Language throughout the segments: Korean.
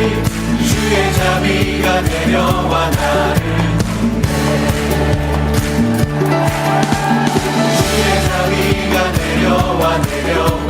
주의 자비가 내려와 나를. 주의 자비가 내려와 내려와.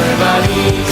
everybody.